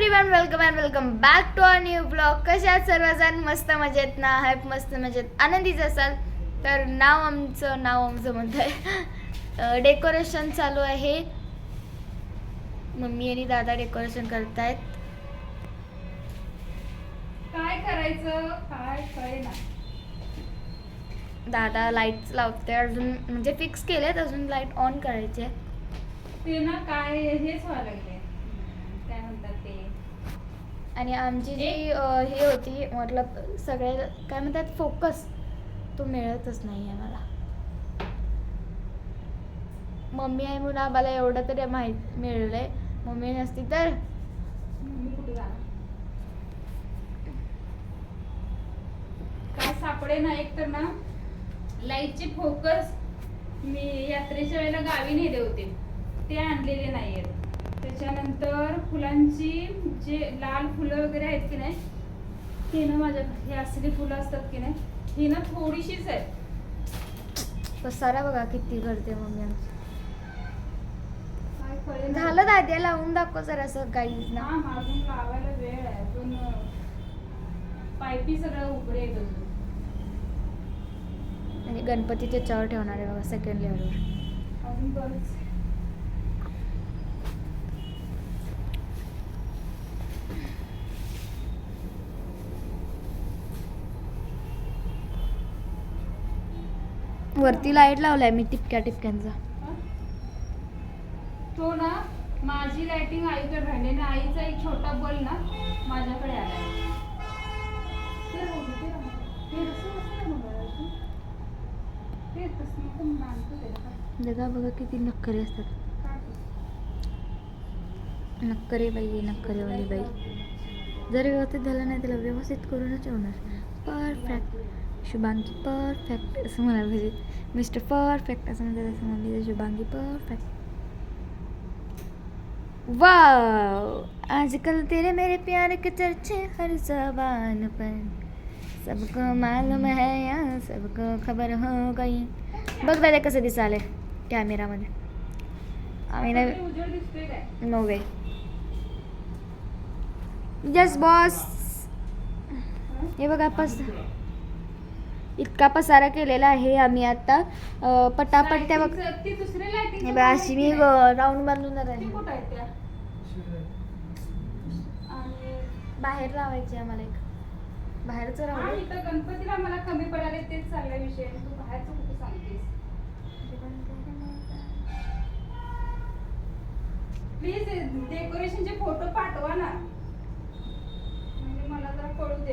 Everyone welcome and welcome back to a new blog कशा आहात सर्वजण? मस्त मजेत ना? हॅप मस्त मजेत. आनंदीच असाल. तर नाव आमचं नाव आमचं म्हणतंय. डेकोरेशन चालू आहे. मम्मी आणि दादा डेकोरेशन करतायत. काय करायचं? काय कळेना दादा लाईट्स लावते अजून. म्हणजे फिक्स केलेत अजून लाइट ऑन करायचे. ते ना काय हेच व्हायला लागले म्हणतात ते. आणि आमची जी अं, हे होती मतलब सगळे काय म्हणतात फोकस तो मिळतच नाही आहे मला. मम्मी आहे म्हणून आम्हाला एवढं तरी माहीत मिळलंय. मम्मी नसती तर? मी कुठे जाणार? काय सापडे ना एक तर ना लाईटचे फोकस मी यात्रेच्या वेळेला गावी नेले होते. ते आणलेले नाहीयेत. त्याच्यानंतर फुलांची जे लाल फुलं वगैरे आहेत की नाही ते ना माझ्या हे असली फुलं असतात की नाही ही ना थोडीशीच आहेत. पसारा बघा किती करते मम्मी आमची. झालं दाद्या लावून दाखव जरा असं काही ना. हा अजून लावायला वेळ आहे. अजून पायपी सगळं उघडे अजून. आणि गणपती त्याच्यावर ठेवणार आहे बघा सेकंड लेअरवर अजून बरंच. वरती लाइट लावलाय मी टिपक्या टिपक्यांचा? तो ना माझी लाइटिंग आईकडे राहिली आणि आईचा एक छोटा बल ना माझ्याकडे आला. जगा बघा किती नक्करे असतात. नक्करे बाई नक्करेवाली बाई जर व्यवस्थित झालं नाही त्याला व्यवस्थित करूनच ठेवणार परफेक्ट शुभांगी परफेक्ट असं म्हणायला पाहिजे मिस्टर परफेक्ट असं म्हणतात असं म्हणली शुभांगी परफेक्ट वाव आजकल तेरे मेरे प्यार के चर्चे हर जबान पर। सबको मालूम है या सबको खबर हो गई। बघ दादा कसं दिसाले कॅमेरामध्ये आम्ही नो वे। यस बॉस हे बघा पस इतका पसारा केलेला आहे आम्ही आता. पटापट त्या बघ. हे अशी मी राऊंड बांधून बाहेर लावायची आम्हाला एक. बाहेरचं राहू गणपतीला मला कमी पडाले तेच चाललाय विषय. तू बाहेरचं कुठे सांगतेस? प्लीज डेकोरेशनचे फोटो पाठवा ना. म्हणजे मला जरा कळू